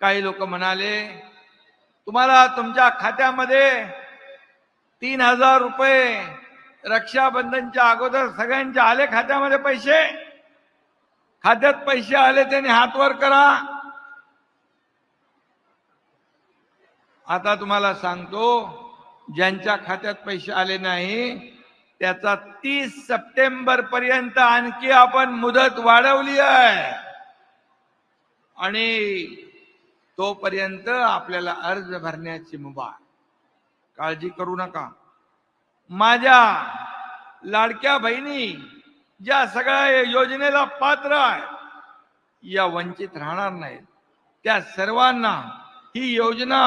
काही लोक म्हणाले तुम्हाला तुमच्या खात्यामध्ये तीन हजार रुपये रक्षाबंधनच्या अगोदर सगळ्यांच्या आले खात्यामध्ये पैसे? खात्यात पैसे आले त्याने हातवर करा. आता तुम्हाला सांगतो ज्यांच्या खात्यात पैसे आले नाही त्याचा तीस सप्टेंबर पर्यंत आणखी आपण मुदत वाढवली आहे. आणि तोपर्यंत आपल्याला अर्ज भरण्याची मुभा काळजी करू नका. माझ्या लाडक्या बहिणी ज्या सगळ्या योजनेला पात्र आहे या वंचित राहणार नाहीत. त्या सर्वांना ही योजना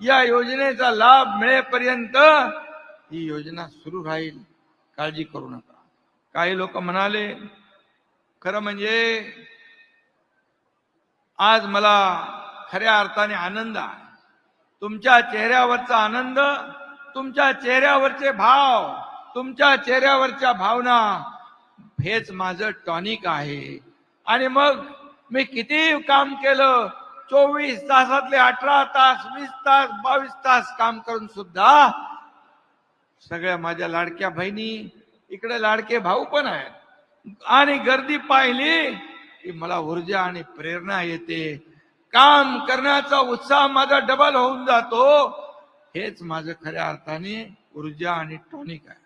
या योजनेचा लाभ मिळेपर्यंत ही योजना सुरू राहील. काळजी करू नका. काही लोक म्हणाले खरं म्हणजे आज मला खऱ्या अर्थाने आनंद आहे. तुमच्या चेहऱ्यावरचा आनंद तुमच्या चेहऱ्यावरचे भाव तुमच्या चेहऱ्यावरच्या भावना हेच माझं टॉनिक आहे. आणि मग मी किती काम केलं? चोवीस तासातले अठरा तास वीस तास बावीस तास काम करून सुद्धा सगळ्या माझ्या लाडक्या बहिणी इकडे लाडके भाऊ पण आहेत. आणि गर्दी पाहिली की मला ऊर्जा आणि प्रेरणा येते. काम करण्याचा उत्साह माझा डबल होऊन जातो. हेच माझं खऱ्या अर्थाने ऊर्जा आणि टॉनिक आहे.